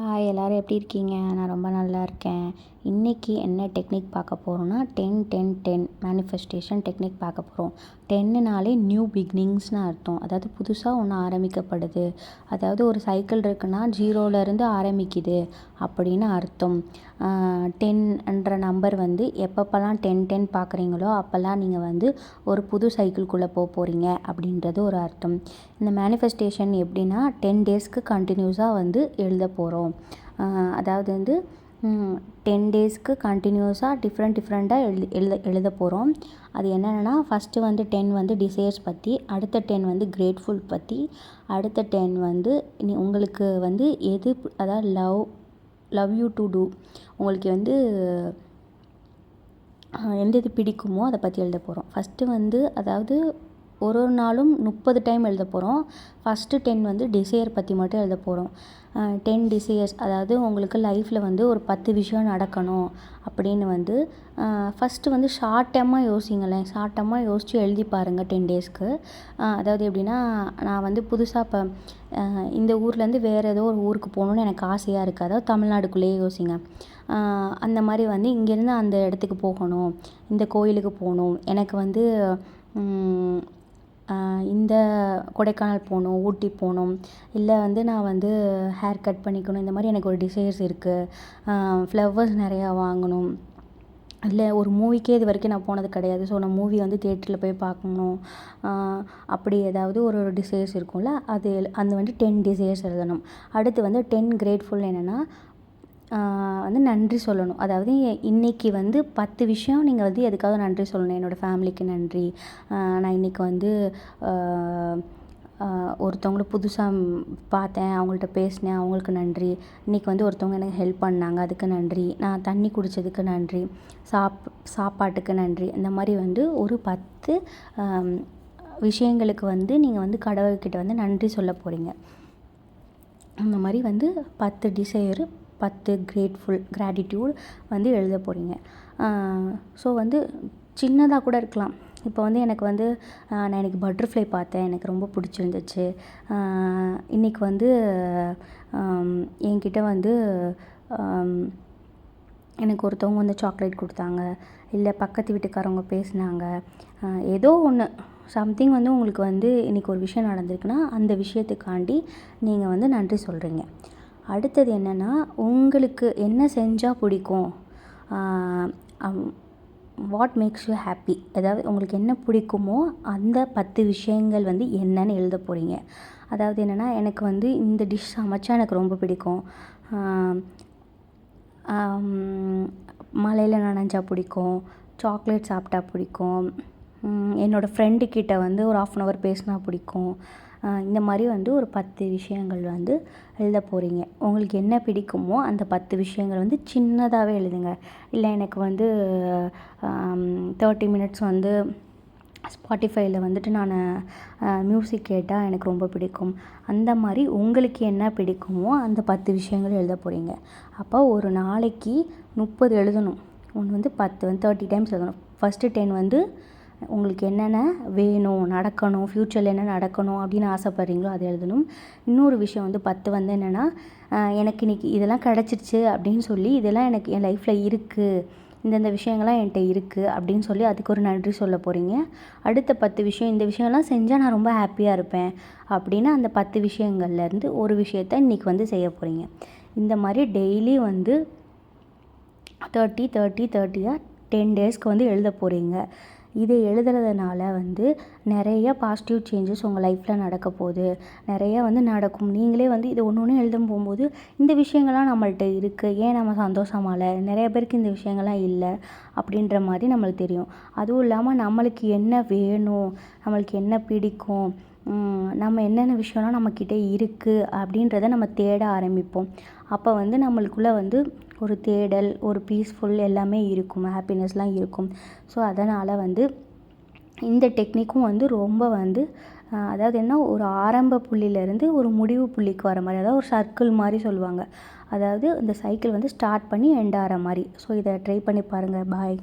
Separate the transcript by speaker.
Speaker 1: Hi எல்லோரும் எப்படி இருக்கீங்க? நான் ரொம்ப நல்லா இருக்கேன். இன்றைக்கி என்ன டெக்னிக் பார்க்க போகிறோன்னா ten ten ten manifestation technique பார்க்க போகிறோம் டென்னுனாலே நியூ பிகினிங்ஸ்னு அர்த்தம். அதாவது புதுசாக ஒன்று ஆரம்பிக்கப்படுது. அதாவது ஒரு சைக்கிள் இருக்குன்னா ஜீரோலேருந்து ஆரம்பிக்குது அப்படின்னு அர்த்தம். டென்ன்ற நம்பர் வந்து எப்பப்போல்லாம் டென் டென் பார்க்குறீங்களோ அப்போல்லாம் நீங்கள் வந்து ஒரு புது சைக்கிள்குள்ளே போக போகிறீங்க அப்படின்றது ஒரு அர்த்தம். இந்த மேனிஃபெஸ்டேஷன் எப்படின்னா டென் டேஸ்க்கு கண்டினியூஸாக வந்து எழுத போகிறோம் அதாவது வந்து டென் டேஸ்க்கு கண்டினியூஸாக டிஃப்ரெண்ட் டிஃப்ரெண்ட்டாக எழுதி எழுத எழுத போகிறோம் அது என்னென்னா ஃபஸ்ட்டு வந்து டென் வந்து டிசைர்ஸ் பற்றி அடுத்த டென் வந்து கிரேட்ஃபுல் பற்றி அடுத்த டென் வந்து நீ உங்களுக்கு வந்து எது அதாவது love love you to too உங்களுக்கு வந்து எந்த இது பிடிக்குமோ அதை பற்றி எழுத போகிறோம் ஃபஸ்ட்டு வந்து அதாவது ஒரு ஒரு நாளும் முப்பது டைம் எழுத போகிறோம் ஃபஸ்ட்டு டென் வந்து டிசையர் பற்றி மட்டும் எழுத போகிறோம் டென் டிசையர்ஸ் அதாவது உங்களுக்கு லைஃப்பில் வந்து ஒரு பத்து விஷயம் நடக்கணும் அப்படின்னு வந்து ஃபஸ்ட்டு வந்து ஷார்ட் டேர்மாக யோசிங்களேன். ஷார்ட் டேர்மாக யோசித்து எழுதி பாருங்கள் டென் டேஸ்க்கு அதாவது எப்படின்னா நான் வந்து புதுசாக இப்போ இந்த ஊர்லேருந்து வேறு ஏதோ ஒரு ஊருக்கு போகணுன்னு எனக்கு ஆசையாக இருக்குது அதாவது தமிழ்நாடுக்குள்ளேயே யோசிங்க. அந்த மாதிரி வந்து இங்கேருந்து அந்த இடத்துக்கு போகணும். இந்த கோயிலுக்கு போகணும். எனக்கு வந்து இந்த கொடைக்கானல் போகணும் ஊட்டி போகணும். இல்லை வந்து நான் வந்து ஹேர் கட் பண்ணிக்கணும். இந்த மாதிரி எனக்கு ஒரு டிசைர்ஸ் இருக்குது ஃப்ளவர்ஸ் நிறையா வாங்கணும். இல்லை ஒரு மூவிக்கே இது வரைக்கும் நான் போனது கிடையாது. ஸோ நான் மூவி வந்து தேட்டரில் போய் பார்க்கணும். அப்படி ஏதாவது ஒரு ஒரு டிசைர்ஸ் இருக்கும்ல அது அந்த வந்து டென் டிசைர்ஸ் எழுதணும். அடுத்து வந்து டென் கிரேட்ஃபுல் என்னென்னா வந்து நன்றி சொல்லணும். அதாவது இன்றைக்கி வந்து பத்து விஷயம் நீங்கள் வந்து எதுக்காக நன்றி சொல்லணும்? என்னோடய ஃபேமிலிக்கு நன்றி. நான் இன்றைக்கி வந்து ஒருத்தவங்கள புதுசாக பார்த்தேன் அவங்கள்ட்ட பேசினேன் அவங்களுக்கு நன்றி. இன்றைக்கி வந்து ஒருத்தவங்க எனக்கு ஹெல்ப் பண்ணாங்க அதுக்கு நன்றி. நான் தண்ணி குடித்ததுக்கு நன்றி. சாப் சாப்பாட்டுக்கு நன்றி. இந்த மாதிரி வந்து ஒரு பத்து விஷயங்களுக்கு வந்து நீங்கள் வந்து கடவுள்கிட்ட வந்து நன்றி சொல்ல போகிறீங்க அந்த மாதிரி வந்து பத்து டிசைரு பத்து கிரேட்ஃபுல் கிராட்டிடியூட் வந்து எழுத போகிறீங்க ஸோ வந்து சின்னதாக கூட இருக்கலாம். இப்போ வந்து எனக்கு வந்து நான் இன்றைக்கி பட்டர்ஃப்ளை பார்த்தேன். எனக்கு ரொம்ப பிடிச்சிருந்துச்சு. இன்றைக்கி வந்து என்கிட்ட வந்து எனக்கு ஒருத்தவங்க வந்து சாக்லேட் கொடுத்தாங்க. இல்லை பக்கத்து வீட்டுக்காரவங்க பேசினாங்க. ஏதோ ஒன்று சம்திங் வந்து உங்களுக்கு வந்து இன்றைக்கி ஒரு விஷயம் நடந்திருக்குன்னா அந்த விஷயத்துக்காண்டி நீங்கள் வந்து நன்றி சொல்கிறீங்க அடுத்தது என்னென்னா உங்களுக்கு என்ன செஞ்சால் பிடிக்கும்? வாட் மேக்ஸ் யூ ஹாப்பி அதாவது உங்களுக்கு என்ன பிடிக்குமோ அந்த பத்து விஷயங்கள் வந்து என்னன்னு எழுத போகிறீங்க அதாவது என்னென்னா எனக்கு வந்து இந்த டிஷ் சமைச்சா எனக்கு ரொம்ப பிடிக்கும். மழையில் நனைஞ்சா பிடிக்கும். சாக்லேட் சாப்பிட்டா பிடிக்கும். என்னோடய ஃப்ரெண்டுக்கிட்ட வந்து ஒரு ஆஃப் அன் ஹவர் பேசினா பிடிக்கும். இந்த மாதிரி வந்து ஒரு பத்து விஷயங்கள் வந்து எழுத போகிறீங்க உங்களுக்கு என்ன பிடிக்குமோ அந்த பத்து விஷயங்கள் வந்து சின்னதாகவே எழுதுங்க. இல்லை எனக்கு வந்து தேர்ட்டி மினிட்ஸ் வந்து ஸ்பாட்டிஃபைல வந்துட்டு நான் மியூசிக் கேட்டால் எனக்கு ரொம்ப பிடிக்கும். அந்த மாதிரி உங்களுக்கு என்ன பிடிக்குமோ அந்த பத்து விஷயங்கள் எழுத போகிறீங்க அப்போ ஒரு நாளைக்கு முப்பது எழுதணும். ஒன்று வந்து பத்து வந்து தேர்ட்டி டைம்ஸ் எழுதணும். ஃபஸ்ட்டு டென் வந்து உங்களுக்கு என்னென்ன வேணும் நடக்கணும் ஃப்யூச்சரில் என்ன நடக்கணும் அப்படின்னு ஆசைப்பட்றீங்களோ அதை எழுதணும். இன்னொரு விஷயம் வந்து பத்து வந்து என்னென்னா எனக்கு இன்றைக்கி இதெல்லாம் கிடச்சிருச்சு அப்படின்னு சொல்லி இதெல்லாம் எனக்கு என் லைஃப்பில் இருக்குது இந்தந்த விஷயங்கள்லாம் என்கிட்ட இருக்குது அப்படின்னு சொல்லி அதுக்கு ஒரு நன்றி சொல்ல போகிறீங்க அடுத்த பத்து விஷயம் இந்த விஷயம்லாம் செஞ்சால் நான் ரொம்ப ஹாப்பியாக இருப்பேன் அப்படின்னு அந்த பத்து விஷயங்கள்லேருந்து ஒரு விஷயத்த இன்றைக்கி வந்து செய்ய போகிறீங்க இந்த மாதிரி டெய்லி வந்து தேர்ட்டி தேர்ட்டி தேர்ட்டியாக டென் டேஸ்க்கு வந்து எழுத போகிறீங்க இதை எழுதுறதுனால வந்து நிறைய பாசிட்டிவ் சேஞ்சஸ் உங்கள் லைஃப்பில் நடக்க போகுது. நிறைய வந்து நடக்கும். நீங்களே வந்து இதை ஒன்று ஒன்று எழுதும் போகும்போது இந்த விஷயங்கள்லாம் நம்மள்ட்ட இருக்குது ஏன் நம்ம சந்தோஷமா இல்லை? நிறைய பேருக்கு இந்த விஷயங்கள்லாம் இல்லை அப்படின்ற மாதிரி நம்மளுக்கு தெரியும். அதுவும் இல்லாமல் நம்மளுக்கு என்ன வேணும்? நம்மளுக்கு என்ன பிடிக்கும்? நம்ம என்னென்ன விஷயம்லாம் நம்மக்கிட்ட இருக்குது அப்படின்றத நம்ம தேட ஆரம்பிப்போம். அப்போ வந்து நம்மளுக்குள்ளே வந்து ஒரு தேடல் ஒரு பீஸ்ஃபுல் எல்லாமே இருக்கும். ஹாப்பினஸ்லாம் இருக்கும். ஸோ அதனால் வந்து இந்த டெக்னிக்கும் வந்து ரொம்ப வந்து அதாவது என்ன ஒரு ஆரம்ப புள்ளியிலேருந்து ஒரு முடிவு புள்ளிக்கு வர மாதிரி அதாவது ஒரு சர்க்கிள் மாதிரி சொல்லுவாங்க. அதாவது இந்த சைக்கிள் வந்து ஸ்டார்ட் பண்ணி எண்ட் ஆகிற மாதிரி. ஸோ இதை ட்ரை பண்ணி பாருங்கள் பாய்